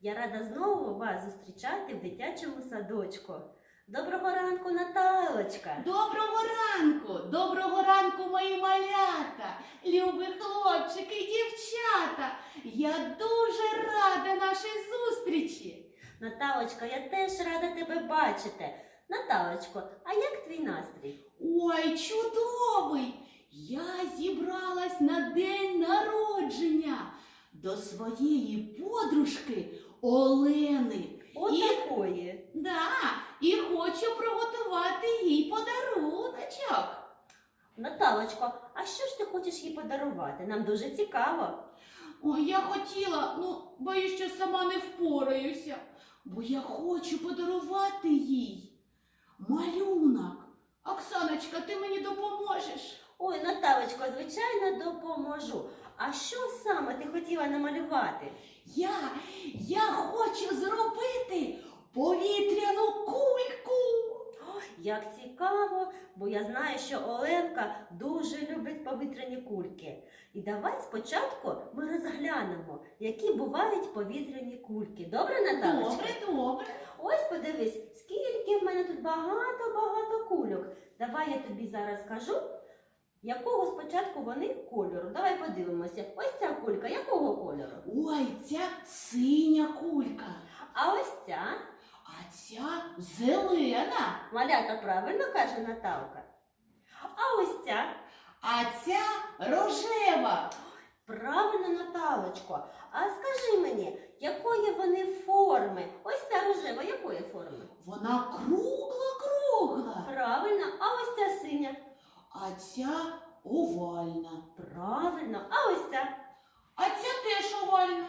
Я рада знову вас зустрічати в дитячому садочку. Доброго ранку, Наталочка! Доброго ранку, доброго ранку, мої малята, любі хлопчики і дівчата. Я дуже рада нашій зустрічі. Наталочка, я теж рада тебе бачити. Наталочко, а як твій настрій? Ой, чудовий! Я зібралась на день народження до своєї подружки Олени. От І- Да, і хочу приготувати їй подаруночок. Наталочко, а що ж ти хочеш їй подарувати? Нам дуже цікаво. Ой, я хотіла, ну, боюсь, що сама не впораюся, бо я хочу подарувати їй малюнок. Оксаночка, ти мені допоможеш? Ой, Наталочко, звичайно, допоможу. А що саме ти хотіла намалювати? Я, я хочу зробити повітряну кульку. Як цікаво, бо я знаю, що Оленка дуже любить повітряні кульки. І давай спочатку ми розглянемо, які бувають повітряні кульки. Добре, Наталочка? Добре, добре. Ось подивись, скільки в мене тут багато-багато кульок. Давай я тобі зараз скажу, якого спочатку вони кольору. Давай подивимося. Ось ця кулька якого кольору? Ой, ця синя кулька, А ось ця. а ця зелена, Малята правильно каже Наталка. А ось ця. а ця рожева. Правильно, Наталочко. А скажи мені, якої вони форми? Ось ця рожева, якої форми? Вона кругла-кругла, Правильно, а ось ця синя. А ця овальна. Правильно, а ось ця. А ця теж овальна.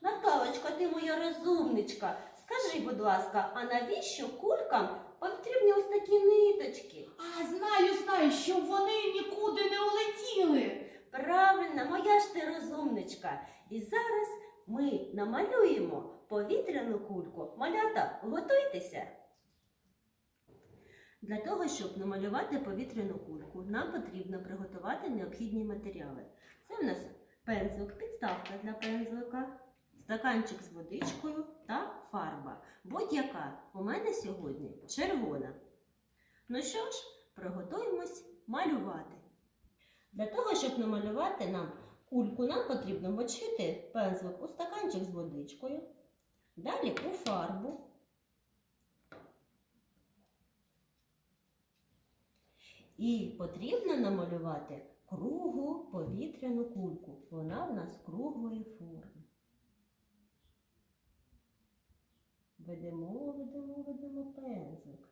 Наталочка, ти моя розумничка. Скажи, будь ласка, а навіщо кулькам потрібні ось такі ниточки? А знаю, знаю, щоб вони нікуди не улетіли. Правильно, моя ж ти розумничка. І зараз ми намалюємо повітряну кульку. Малята, готуйтеся. Для того, щоб намалювати повітряну кульку, нам потрібно приготувати необхідні матеріали. Це в нас пензлик, підставка для пензлика, стаканчик з водичкою та фарба. Будь-яка у мене сьогодні червона. Ну що ж, приготуємось малювати. Для того, щоб намалювати нам кульку, нам потрібно мочити пензлик у стаканчик з водичкою, далі у фарбу. І потрібно намалювати круглу повітряну кульку. Вона в нас круглої форми. Ведемо, ведемо, ведемо пензлик.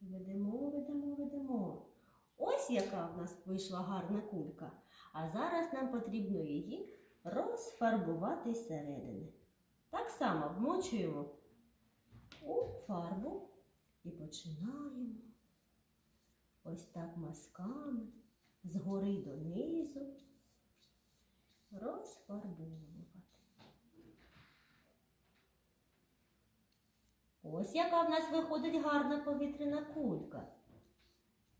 Ведемо, ведемо, ведемо. Ось яка в нас вийшла гарна кулька. А зараз нам потрібно її розфарбувати зсередини. Так само вмочуємо у фарбу і починаємо ось так мазками згори донизу розфарбовувати. Ось яка в нас виходить гарна повітряна кулька.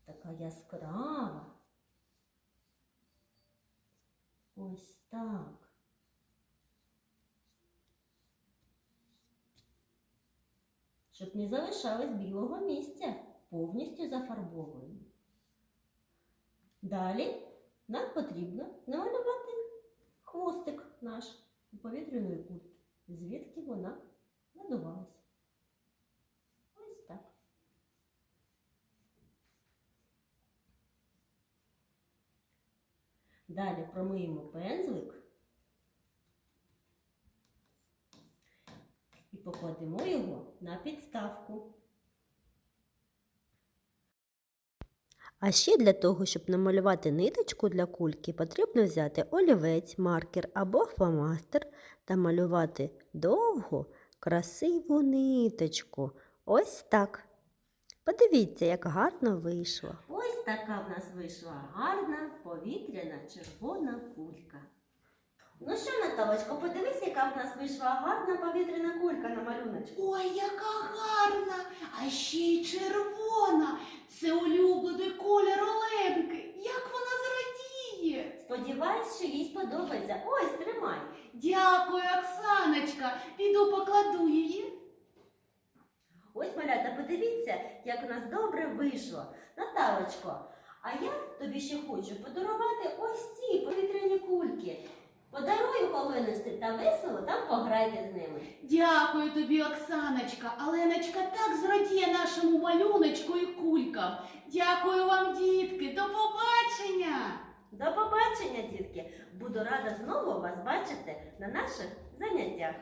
Така яскрава. Ось так. Щоб не залишалось білого місця, повністю зафарбовуємо. Далі нам потрібно намалювати хвостик наш у повітряної кульки, звідки вона надувалася. Ось так. Далі промиємо пензлик і покладемо його на підставку. А ще для того, щоб намалювати ниточку для кульки, потрібно взяти олівець, маркер або фломастер та малювати довгу, красиву ниточку. Ось так. Подивіться, як гарно вийшло. Ось така в нас вийшла гарна повітряна червона кулька. Ну що, Наталочко, подивись, яка в нас вийшла гарна повітряна кулька на малюночку. Ой, яка гарна, а ще й червона. Це улюблений колір Оленки. Як вона зрадіє. Сподіваюсь, що їй сподобається. Ось, тримай. Дякую, Оксаночка. Піду покладу її. Ось, малята, подивіться, як у нас добре вийшло. Наталочко, а я тобі ще хочу подарувати ось ці повітряні кульки. Подарую повинності та весело там пограйте з ними. Дякую тобі, Оксаночка. Аленочка так зрадіє нашому малюночку і кулькам. Дякую вам, дітки. До побачення! До побачення, дітки! Буду рада знову вас бачити на наших заняттях.